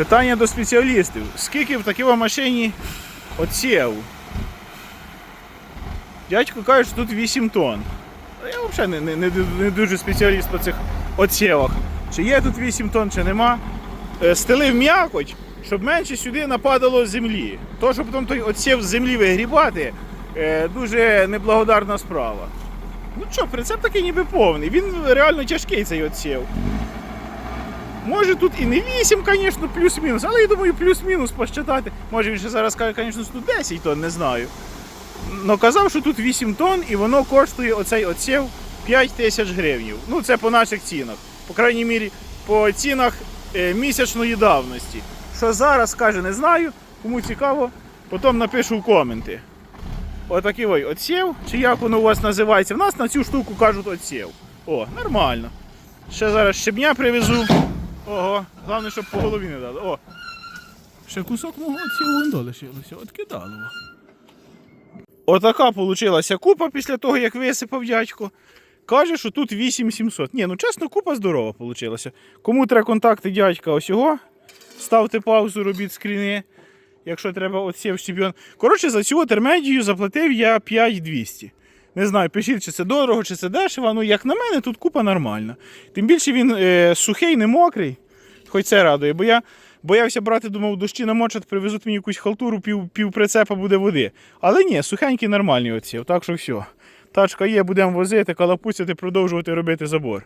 Питання до спеціалістів. Скільки в такій машині отсів? Дядько каже, що тут 8 тонн. Я взагалі не, не, не, дуже спеціаліст по цих отсівах. Чи є тут 8 тонн, чи нема. Е, Стелив м'якоть, щоб менше сюди нападало землі. То, що потім той отсів з землі вигрібати, е, дуже неблагодарна справа. Ну що, прицеп такий ніби повний. Він реально тяжкий цей отсів. Може тут і не 8, звісно, плюс-мінус, але я думаю, плюс-мінус посчитати. Може він ще зараз каже, звісно, що тут 10 тонн, не знаю. Но казав, що тут 8 тонн і воно коштує оцей отсів 5 тисяч гривень. Ну, це по наших цінах. По крайній мірі, по цінах е, місячної давності. Що зараз, каже, не знаю. Кому цікаво, потім напишу в коменти. Отакий ой, отсів, чи як воно у вас називається. В нас на цю штуку кажуть отсів. О, нормально. Ще зараз щебня привезу. Ого, головне, щоб по голові не дали. О, Ще кусок мого цілого лишилося, от кидало. Отака получилася купа після того, як висипав дядько. Каже, що тут 8700. Ні, ну чесно, купа здорова получилася. Кому треба контакти дядька ось його, ставте паузу, робіть скріни, якщо треба оців щебйон. Коротше, за цю термедію заплатив я 5200. Не знаю, пишіть, чи це дорого, чи це дешево. Ну, як на мене, тут купа нормальна. Тим більше він е, сухий, не мокрий. Хоч це радує, бо я боявся брати, думав, дощі намочать, привезуть мені якусь халтуру, пів, пів прицепа буде води. Але ні, сухенькі нормальні оці. Так що все. Тачка є, будемо возити, калапуцяти, продовжувати робити забор.